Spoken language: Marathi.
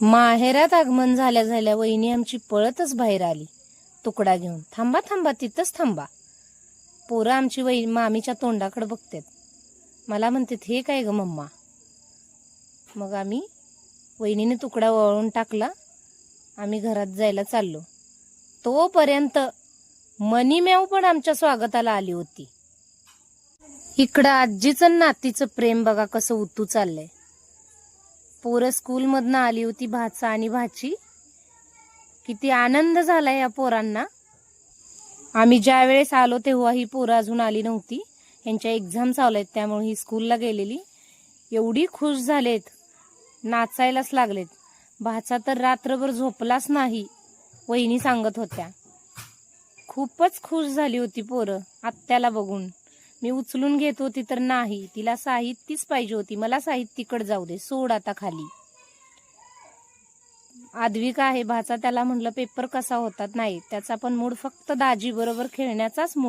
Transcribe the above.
माहेरात आगमन झाल्या झाल्या वहिनी आमची पळतच बाहेर आली. तुकडा घेऊन थांबा थांबा तिथंच थांबा. पोरं आमची वही मामीच्या तोंडाकडे बघतात. मला म्हणतात हे काय ग मम्मा? मग आम्ही वहिनीने तुकडा वळून टाकला. आम्ही घरात जायला चाललो. तोपर्यंत मनीमेव पण आमच्या स्वागताला आली होती. इकडं आजीचं नातीचं प्रेम बघा कसं उतू चाललंय. पोरं स्कूलमधनं आली होती भाचा आणि भाची. किती आनंद झाला या पोरांना. आम्ही ज्या वेळेस आलो तेव्हा ही पोरं अजून आली नव्हती. यांच्या एक्झाम चालू आहेत त्यामुळे ही स्कूलला गेलेली. एवढी खुश झालेत. नाचायलाच लागलेत. भाचा तर रात्रभर झोपलाच नाही वहिनी सांगत होत्या. खूपच खुश झाली होती पोरं आत्याला बघून. मी उचलून घेत होती तर नाही तिला साहित्यच पाहिजे होती. मला साहित्यकडे जाऊ दे सोड आता खाली. आद्विका आहे भाचा त्याला म्हणलं पेपर कसा होतात? नाही त्याचा पण मूड फक्त दाजी बरोबर खेळण्याचाच मूड